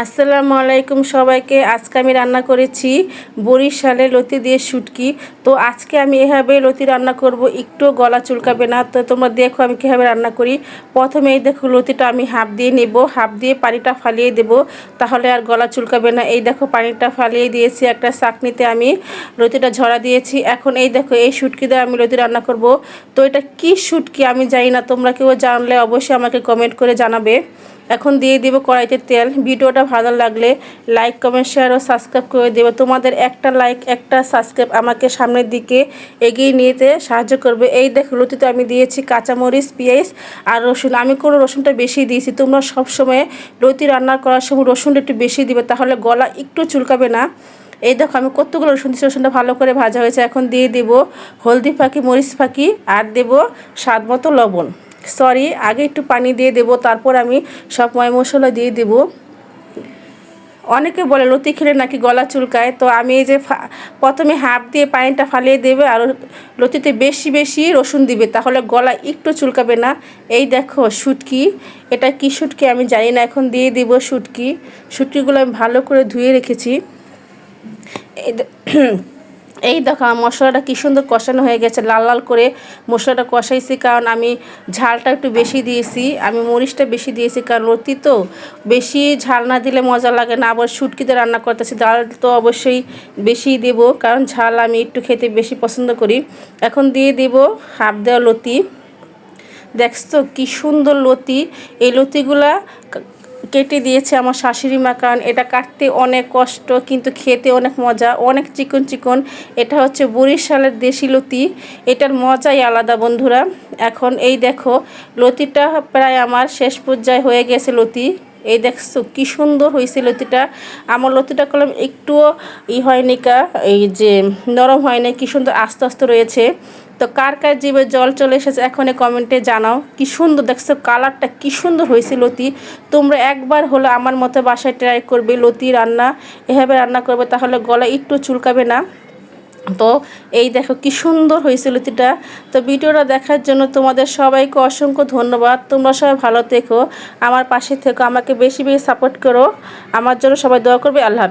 আসসালামু আলাইকুম সবাইকে। আজকে আমি রান্না করেছি বরিশালে লতি দিয়ে শুটকি। তো আজকে আমি এভাবে লতি রান্না করব, একটু গলা চুলকাবে না। তো তোমরা দেখো আমি কীভাবে রান্না করি। প্রথমে এই দেখো লতিটা আমি হাফ দিয়ে নেব, হাফ দিয়ে পানিটা ফালিয়ে দেব। তাহলে আর গলা চুলকাবে না। এই দেখো পানিটা ফালিয়ে দিয়েছি একটা চাকনিতে আমি। লতিটা ঝরা দিয়েছি। এখন এই দেখো, এই শুটকি দিয়ে আমি লতি রান্না করব। তো এটা কি শুটকি আমি জানি না। তোমরা কেউ জানলে অবশ্যই আমাকে কমেন্ট করে জানাবে। এখন দিয়ে দেবো কড়াইতে তেল। ভিডিওটা ভালো লাগলে লাইক কমেন্ট শেয়ার ও সাবস্ক্রাইব করে দেবো। তোমাদের একটা লাইক একটা সাবস্ক্রাইব আমাকে সামনের দিকে এগিয়ে নিতে সাহায্য করবে। এই দেখো লতিতে আমি দিয়েছি কাঁচামরিচ, পেঁয়াজ আর রসুন। আমি কোনো রসুনটা বেশি দিয়েছি। তোমরা সবসময় লতি রান্না করার সময় রসুনটা একটু বেশি দিবে, তাহলে গলা একটু চুলকাবে না। এই দেখো, আমি কতগুলো রসুন দিচ্ছি রসুনটা ভালো করে ভাজা হয়েছে। এখন দিয়ে দেব হলদি ফাঁকি, মরিচ ফাঁকি আর দেব স্বাদ মতো লবণ। সরি, আগে একটু পানি দিয়ে দেব, তারপর আমি সব ময় মশলা দিয়ে দেব। অনেকে বলে লতি খেলে নাকি গলা চুলকায়? তো আমি এই যে প্রথমে হাফ দিয়ে পানিটা ফালিয়ে দেবে, আর লতিতে বেশি বেশি রসুন দিবে, তাহলে গলা একটু চুলকাবে না। এই দেখো, শুটকি। এটা কি শুটকি আমি জানি না, এখন দিয়ে দিব শুটকি। শুটকিগুলো আমি ভালো করে ধুয়ে রেখেছি। এই দেখো মশলাটা কী সুন্দর কষানো হয়ে গেছে। লাল লাল করে মশলাটা কষাইছি, কারণ আমি ঝালটা একটু বেশি দিয়েছি। আমি মরিচটা বেশি দিয়েছি, কারণ রতি তো বেশি ঝাল না দিলে মজা লাগে না। আবার শুটকিতে রান্না করতেছি, ডাল তো অবশ্যই বেশি দেব, কারণ ঝাল আমি একটু খেতে বেশি পছন্দ করি। এখন দিয়ে দেব হাফ দেওয়া লতি। দেখছ কী সুন্দর লতি। এই লতিগুলা কেটে দিয়েছে আমার শাশুড়ি মা, কারণ এটা কাটতে অনেক কষ্ট, কিন্তু খেতে অনেক মজা, অনেক চিকন চিকন। এটা হচ্ছে বরিশালের দেশি লতি, এটার মজাই আলাদা বন্ধুরা। এখন এই দেখো, লতিটা প্রায় আমার শেষ পর্যায়ে হয়ে গেছে লতি। এই দেখছ, কি সুন্দর হয়েছে লতিটা। আমার লতিটা করলাম একটুও ই হয়নি কা, এই যে নরম হয়নি, কি সুন্দর আস্তে আস্তে রয়েছে। তো কার কার জীবে জল চলে এসেছে এখনই কমেন্টে জানাও। কি সুন্দর দেখছ, কালারটা কি সুন্দর হয়েছে লতি। তোমরা একবার হলো আমার মতো বাসায় ট্রাই করবে লতি রান্না, এভাবে রান্না করবে তাহলে গলা একটু চুলকাবে না। তো এই দেখো কি সুন্দর হয়েছে লতিটা। তো ভিডিওটা দেখার জন্য তোমাদের সবাইকে অসংখ্য ধন্যবাদ। তোমরা সবাই ভালো থেকো। আমার পাশে থেকো, আমাকে বেশি বেশি সাপোর্ট করো। আমার জন্য সবাই দোয়া করবে, আল্লাহ হাফেজ।